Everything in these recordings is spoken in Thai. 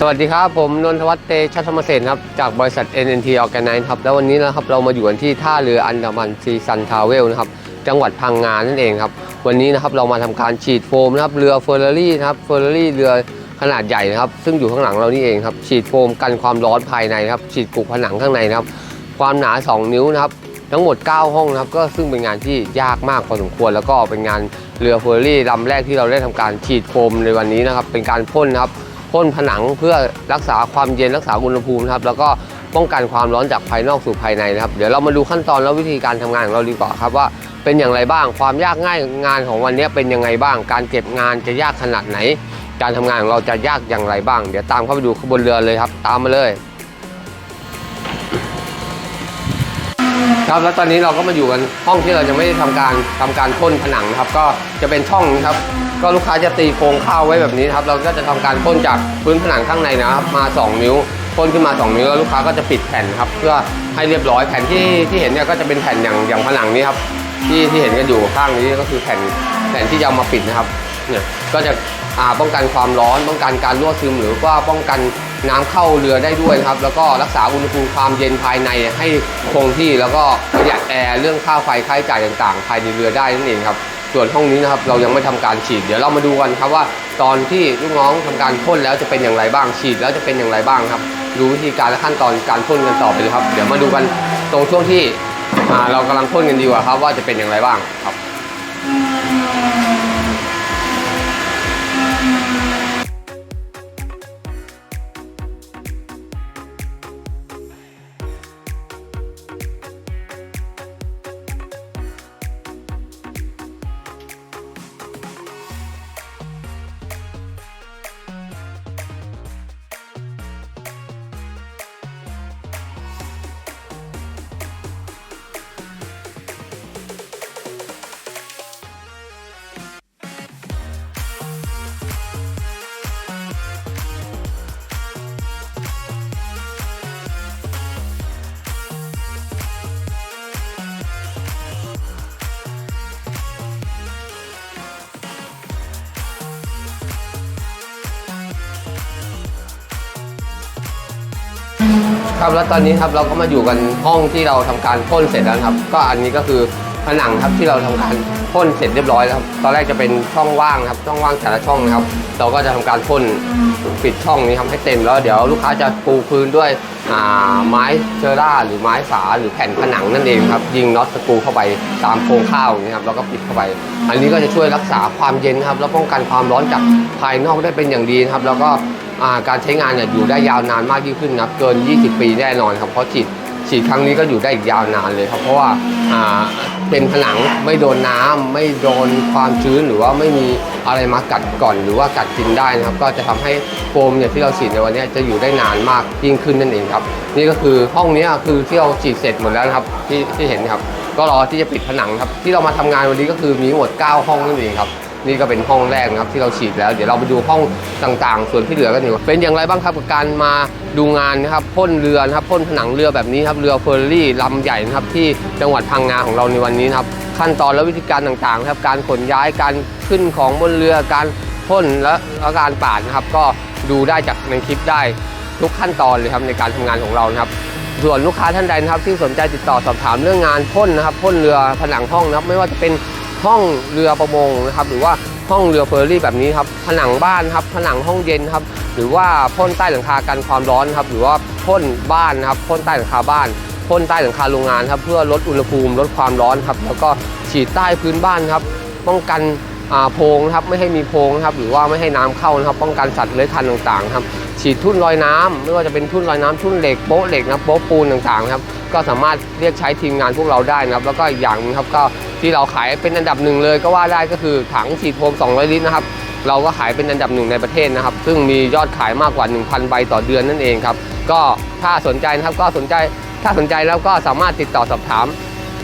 สวัสดีครับผมนนทวัฒน์เตชะธรรมเสนครับจากบริษัท NNT Organize ครับแล้ววันนี้นะครับเรามาอยู่กันที่ท่าเรืออันดามันซีซันทาวเวลนะครับจังหวัดพังงานนั่นเองครับวันนี้นะครับเรามาทำการฉีดโฟมนะครับเรือเฟอร์รารี่นะครับเฟอร์รารี่เรือขนาดใหญ่นะครับซึ่งอยู่ข้างหลังเรานี่เองครับฉีดโฟมกันความร้อนภายในครับฉีดกรุผนังข้างในนะครับความหนา 2 นิ้วนะครับทั้งหมด 9 ห้องนะครับก็ซึ่งเป็นงานที่ยากมากพอสมควร แล้วก็เป็นงานเรือเฟอร์รารี่ลำแรกที่เราได้ทำการฉีดโฟมในวันนี้นะครับเป็นการพ่นนะครับ พ่นผนังเพื่อรักษาความเย็นรักษาอุณหภูมินะครับแล้วก็ป้องกันความร้อนจากภายนอกสู่ภายในนะครับ เดี๋ยวเรามาดูขั้นตอนและวิธีการทำงานของเราดีกว่าครับว่าเป็นอย่างไรบ้างความยากง่ายงานของวันนี้เป็นยังไงบ้าง การเก็บงานจะยากขนาดไหน การทำงานของเราจะยากอย่างไรบ้าง เดี๋ยวตามเข้าไปดูขบวนเรือเลยครับ ตามมาเลย ครับแล้วตอนนี้เราก็มาอยู่กันห้องที่เรายังไม่ได้ทำการทำการพ่นผนังนะครับ ก็จะเป็นช่องนะครับ ก็ลูกค้าจะตีโครงข้าวไว้แบบนี้ครับ เราก็จะทำการพ่นจากพื้นผนังข้างในนะครับ มา 2 นิ้วพ่นขึ้นมา 2 นิ้วแล้วลูกค้าก็จะปิดแผ่นครับ เพื่อให้เรียบร้อยแผ่นที่ที่เห็นเนี่ยก็จะเป็นแผ่นอย่างอย่างผนังนี้ครับที่ที่เห็นกันอยู่ข้างนี้ก็คือแผ่นแผ่นที่จะเอามาปิดนะครับเนี่ยก็จะป้องกันความร้อนป้องกันการรั่วซึม หรือว่าป้องกันน้ำเข้าเรือได้ด้วยครับ แล้วก็รักษาอุณหภูมิความเย็นภายในให้คงที่แล้วก็ประหยัดแอร์เรื่องค่าไฟค่าใช้จ่ายต่างๆ ภายในเรือได้นั่นเองครับ ส่วนห้องนี้นะครับเรายังไม่ทำการฉีด เดี๋ยวเรามาดูกันครับว่า ตอนที่ลูกน้องทำการพ่นแล้วจะเป็นอย่างไรบ้างฉีดแล้วจะเป็นอย่างไรบ้างครับดูวิธีการและขั้นตอนการพ่นกันต่อไปเลยครับ เดี๋ยวมาดูกันตรงช่วงที่เรากำลังพ่นกันดีกว่าครับ ว่าจะเป็นอย่างไรบ้างครับ ครับแล้วตอนนี้ครับเราก็มาอยู่กันห้องที่เราทำการพ่นเสร็จแล้วครับ ก็อันนี้ก็คือผนังครับที่เราทำการพ่นเสร็จเรียบร้อยแล้วครับตอนแรกจะเป็นช่องว่างครับช่องว่างแต่ละช่องนะครับ เราก็จะทำการพ่นปิดช่องนี้ทำให้เต็มแล้วเดี๋ยวลูกค้าจะปูพื้นด้วยไม้เชอร่า หรือไม้ฝาหรือแผ่นผนังนั่นเองครับยิงน็อตสกรูเข้าไปตามโครงข้าวนี้ครับแล้วก็ปิดเข้าไป อันนี้ก็จะช่วยรักษาความเย็นครับแล้วป้องกันความร้อนจากภายนอกได้เป็นอย่างดีครับ แล้วก็ การใช้งานเนี่ยอยู่ได้ยาวนานมากยิ่งขึ้นนะครับเกิน 20 ปีแน่นอนครับเพราะฉีดฉีดครั้งนี้ก็อยู่ได้อีกยาวนานเลยครับ เพราะว่าเป็นผนังไม่โดนน้ำไม่โดนความชื้นหรือว่าไม่มีอะไรมากัดก่อนหรือว่ากัดกินได้นะครับ ก็จะทำให้โฟมเนี่ยที่เราฉีดในวันนี้จะอยู่ได้นานมากยิ่งขึ้นนั่นเองครับ นี่ก็คือห้องนี้คือที่เราฉีดเสร็จหมดแล้วครับที่ที่เห็นนครับ ก็รอที่จะปิดผนังครับที่เรามาทำงานวันนี้ก็คือมีหมด 9 ห้องนั่นเองครับ นี่ก็เป็นห้องแรกนะครับที่เราฉีดแล้ว เดี๋ยวเราไปดูห้องต่างๆ ส่วนที่เหลือกันดีกว่าเป็นอย่างไรบ้างครับกับการมาดูงานนะครับพ่นเรือนะครับพ่นผนังเรือแบบนี้ครับเรือเฟอร์รี่ลำใหญ่นะครับที่จังหวัดพังงาของเราในวันนี้นะครับขั้นตอนและวิธีการต่างๆนะครับการขนย้ายการขึ้นของบนเรือการพ่นและและการปาดนะครับ ก็ดูได้จากในคลิปได้ทุกขั้นตอนเลยครับในการทำงานของเรานะครับส่วนลูกค้าท่านใดนะครับที่สนใจติดต่อสอบถามเรื่องงานพ่นนะครับพ่นเรือผนังห้องนะครับไม่ว่าจะเป็น ห้องเรือประมงนะครับหรือว่าห้องเรือเฟอร์รี่แบบนี้ครับผนังบ้านครับผนังห้องเย็นครับหรือว่าพ่นใต้หลังคากันความร้อนครับหรือว่าพ่นบ้านนะครับพ่นใต้หลังคาบ้านพ่นใต้หลังคาโรงงานครับเพื่อลดอุณหภูมิลดความร้อนครับแล้วก็ฉีดใต้พื้นบ้านครับป้องกันอ่าโพรงครับไม่ให้มีโพรงครับหรือว่าไม่ให้น้ำเข้านะครับป้องกันสัตว์เลื้อยคลานต่างๆครับฉีดทุ่นลอยน้ำไม่ว่าจะเป็นทุ่นลอยน้ำทุ่นเหล็กโป๊ะเหล็กนะโป๊ะปูนต่างๆครับก็สามารถเรียกใช้ทีมงานพวกเราได้นะครับแล้วก็อีกอย่างนึงครับก็ที่เราขายเป็นอันดับหนึ่งเลยก็ว่าได้ก็คือถังฉีดโฟม200 ลิตรนะครับเราก็ขายเป็นอันดับหนึ่งในประเทศนะครับ ซึ่งมียอดขายมากกว่า 1,000 ใบต่อเดือนนั่นเองครับ ก็ถ้าสนใจนะครับก็สนใจถ้าสนใจแล้วก็สามารถติดต่อสอบถาม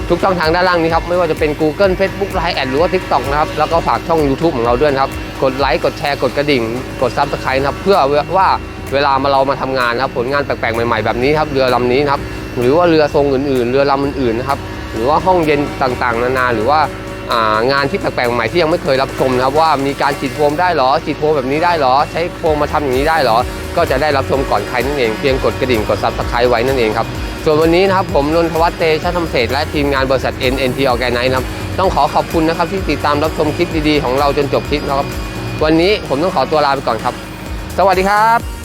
ทุกช่องทางด้านล่างนี้ครับ ไม่ว่าจะเป็น Google Facebook Line แอดหรือว่า TikTok นะครับ แล้วก็ฝากช่อง YouTube ของเราด้วยครับ กดไลค์กดแชร์กดกระดิ่ง กด Subscribe นะครับ เพื่อว่าเวลามาเรามาทำงานนะครับ ผลงานแปลกๆใหม่ๆแบบนี้ครับเรือลำนี้ครับหรือว่าเรือทรงอื่นๆ เรือลำอื่นๆนะครับ หรือว่าห้องเย็นต่างๆ นานา หรือว่างานที่แปลกๆใหม่ที่ยังไม่เคยรับชมนะครับว่ามีการฉีดโฟมได้หรอฉีดโฟมแบบนี้ได้หรอ ใช้โฟมมาทำอย่างนี้ได้หรอ ก็จะได้รับชมก่อนใครนั่นเองเพียงกดกระดิ่งกดซับสไครต์ไว้นั่นเองครับส่วนวันนี้นะครับผมนนทวัฒน์เตชะธรรมเศษและทีมงานบริษัท NNT Organize นะครับต้องขอขอบคุณนะครับที่ติดตามรับชมคลิปดีๆของเราจนจบคลิปนะครับ วันนี้ผมต้องขอตัวลาไปก่อนครับ สวัสดีครับ